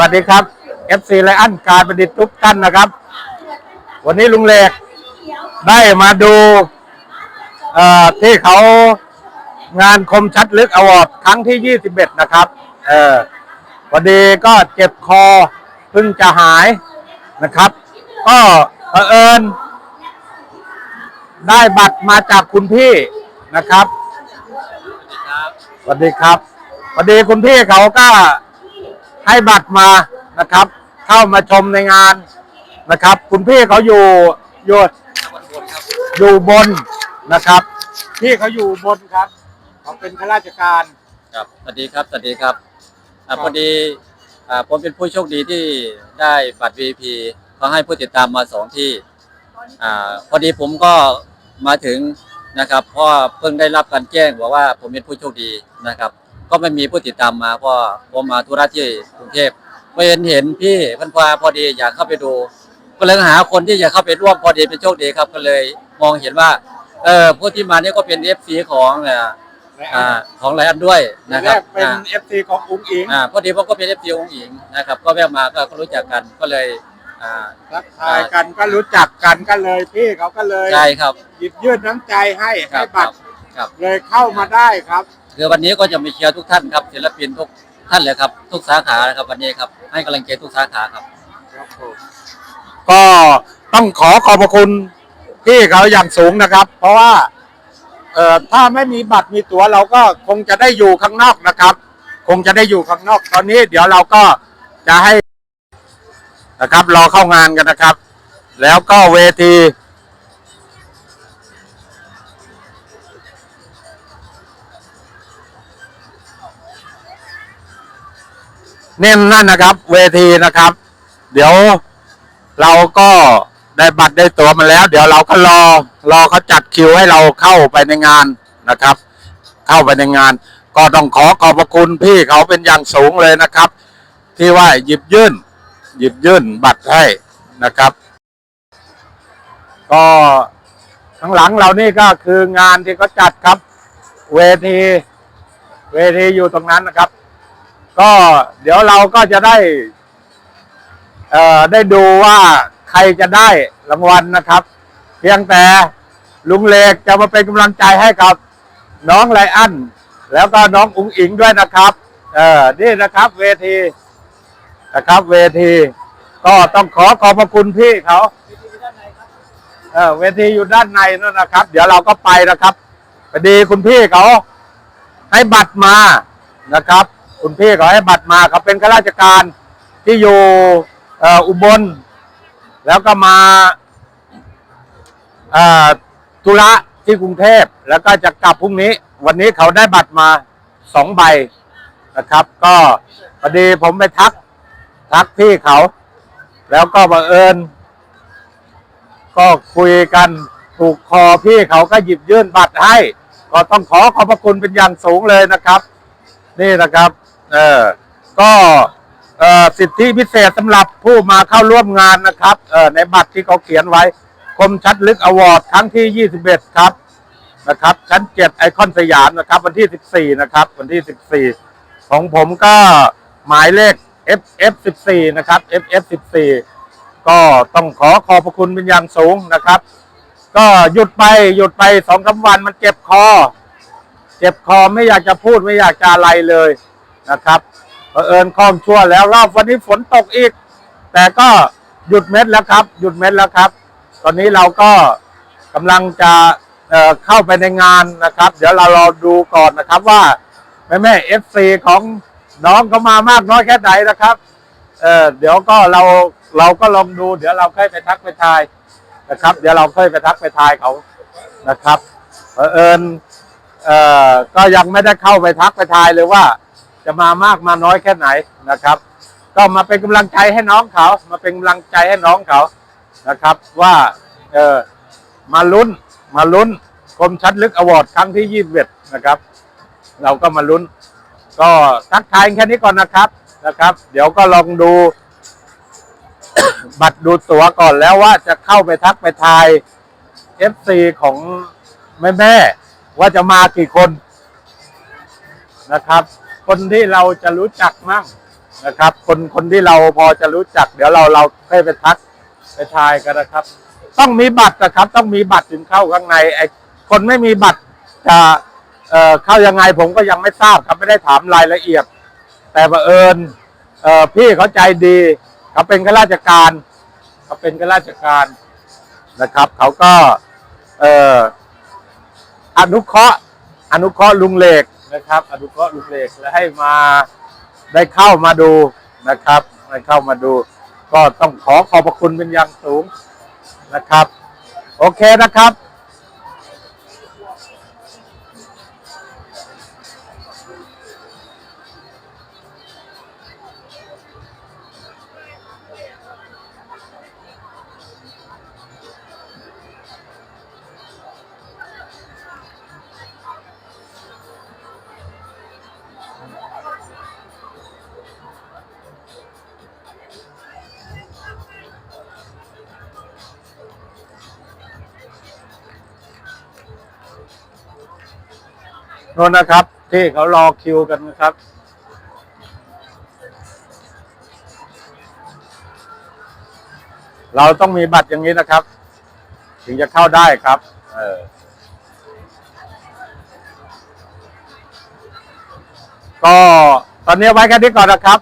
วัสดีครับ FC ไลอันการประดิษฐ์ทุกท่านนะครับ วันนี้ลุงเล็กได้มาดูที่เขางานคมชัดลึกอวอร์ดครั้งที่ 21 นะครับเออวันดีก็เจ็บคอเพิ่งจะหายนะครับ ก็เผอิญได้บัตรมาจากคุณพี่นะครับสวัสดีครับสวัสดีคุณพี่เขาก็ ให้บัตรมานะครับ เข้ามาชมในงานนะครับ คุณพี่เขาอยู่อยู่อยู่บนนะครับ พี่เขาอยู่บนครับเขาเป็นข้าราชการครับสวัสดีครับสวัสดีครับอ่าครับพอดีอ่าผมเป็นผู้โชคดีที่ได้บัตร VIP เขาให้ผู้ติดตามมาสองที่อ่าพอดีผมก็มาถึงนะครับเพราะว่าเพิ่งได้รับการแจ้งบอกว่าผมเป็นผู้โชคดีนะครับ ก็ไม่มีผู้ติดตามมาเพราะผมมาธุระที่กรุงเทพไม่เห็นเห็นพี่พันพาพอดีอยากเข้าไปดู ก็เลยหาคนที่จะเข้าไปร่วมพอดีเป็นโชคดีครับก็เลยมองเห็นว่าเออผู้ที่มาเนี่ยก็เป็น FC ของเนี่ยอ่าของไลอันด้วยนะแรครับกเป็นอ่าเอฟซีของอุ้งอิงอ่าพอดีผมก็เป็นเอฟซีองค์หญิงนะครับ ก็แวะมาก็ก็รู้จักกันก็เลยอ่ารักทายกันก็รู้จักกันก็เลยพี่เขาก็เลย ใช่ครับหยิบยื่นน้ำใจให้ครัให้บบัตรครับ เลยเข้ามาได้ครับ คือวันนี้ก็จะมีเชียร์ทุกท่านครับศิลปินทุกท่านเลยครับ ทุกสาขานะครับวันนี้ครับให้กำลังใจทุกสาขาครับ ก็ต้องขอขอบพระคุณพี่เขาอย่างสูงนะครับ เพราะว่าเอ่อถ้าไม่มีบัตรมีตั๋วเราก็คงจะได้อยู่ข้างนอกนะครับ คงจะได้อยู่ข้างนอกตอนนี้เดี๋ยวเราก็จะให้นะครับรอเข้างานกันนะครับ แล้วก็เวที เนี่ยนั่นนะครับ เวทีนะครับ เดี๋ยวเราก็ได้บัตรได้ตัวมาแล้ว เดี๋ยวเราก็รอรอเขาจัดคิวให้เราเข้าไปในงานนะครับ เข้าไปในงาน ก็ต้องขอขอบพระคุณพี่เขาเป็นอย่างสูงเลยนะครับ ที่ว่าหยิบยื่น หยิบยื่นบัตรให้นะครับ ก็ข้างหลังเรานี่ก็คืองานที่เขาจัดครับ เวที เวทีอยู่ตรงนั้นนะครับ ก็เดี๋ยวเราก็จะได้ เอ่อได้ดูว่าใครจะได้รางวัลนะครับ เพียงแต่ลุงเล็กจะมาเป็นกำลังใจให้กับ น้องไลอันแล้วก็น้องอุ๋งอิงด้วยนะครับ เออนี่นะครับ เวทีนะครับ เวที ก็ต้องขอขอบพระคุณพี่เขาเออเวทีอยู่ด้านในนั่นนะครับ เดี๋ยวเราก็ไปนะครับพอดีคุณพี่เขาให้บัตรมานะครับ คุณพี่เขาให้บัตรมาเขาเป็นข้าราชการที่อยู่อุบล แล้วก็มาธุระที่กรุงเทพแล้วก็จะกลับพรุ่งนี้ วันนี้เขาได้บัตรมาสองใบนะครับ ก็พอดีผมไปทัก ทักพี่เขา แล้วก็บังเอิญ ก็คุยกันถูกคอพี่เขาก็หยิบยื่นบัตรให้ ก็ต้องขอขอบพระคุณเป็นอย่างสูงเลยนะครับ นี่นะครับ เออ ก็เอ่อสิทธิพิเศษสำหรับผู้มาเข้าร่วมงานนะครับเออในบัตรที่เขาเขียนไว้คมชัดลึกอวอร์ดครั้งที่ 21 ครับนะครับ ชั้น 7 ไอคอนสยามนะครับ วันที่ 14 นะครับ วันที่ 14 ของผมก็หมายเลข FF 14 นะครับ FF 14 ก็ต้องขอขอบพระคุณเป็นอย่างสูงนะครับ ก็หยุดไปหยุดไปสองสาวันมันเจ็บคอ เจ็บคอไม่อยากจะพูดไม่อยากจะอะไรเลย นะครับเผอิญคล่องชั่วแล้วรอบวันนี้ฝนตกอีก แต่ก็หยุดเม็ดแล้วครับ หยุดเม็ดแล้วครับ ตอนนี้เราก็กำลังจะเเข้าไปในงานนะครับ เดี๋ยวเรารอดูก่อนนะครับว่าแม่แม่เอฟซีของน้องเขามามากน้อยแค่ไหนนะครับเเดี๋ยวก็เราเราก็ลองดู เดี๋ยวเราค่อยไปทักไปทายนะครับ เดี๋ยวเราค่อยไปทักไปทายเขานะครับเผอิญก็ยังไม่ได้เข้าไปทักไปทายเลยว่า จะมามากมาน้อยแค่ไหนนะครับ ก็มาเป็นกำลังใจให้น้องเขา มาเป็นกำลังใจให้น้องเขานะครับ ว่าเออมาลุ้นมาลุ้นคมชัดลึกอวอร์ดครั้งที่ยี่สิบเอ็ดนะครับ เราก็มาลุ้น ก็ทักทายแค่นี้ก่อนนะครับนะครับ เดี๋ยวก็ลองดู บัตรดูตั๋วก่อนแล้วว่าจะเข้าไปทักไปทาย FC ของแม่แม่ว่าจะมากี่คนนะครับ คนที่เราจะรู้จักมั่งนะครับ คนคนที่เราพอจะรู้จัก เดี๋ยวเราเราให้ไปทักไปทายกันนะครับ ต้องมีบัตรนะครับ ต้องมีบัตรถึงเข้าข้างในไอ้คนไม่มีบัตรจะเอ่อเข้ายังไงผมก็ยังไม่ทราบครับไม่ได้ถามรายละเอียด แต่บังเอิญเอ่อพี่เขาใจดีเขาเป็นข้าราชการเขาเป็นข้าราชการนะครับ เขาก็เอ่ออนุเคราะห์อนุเคราะห์ลุงเหล็ก นะครับอนุเคราะห์ลุงเล็กและให้มาได้เข้ามาดูนะครับได้เข้ามาดู ก็ต้องขอขอบพระคุณเป็นอย่างสูงนะครับ โอเคนะครับ โน่นนะครับ ที่เขารอคิวกันนะครับ เราต้องมีบัตรอย่างนี้นะครับ ถึงจะเข้าได้ครับ เออก็ตอนนี้ไว้แค่นี้ก่อนนะครับ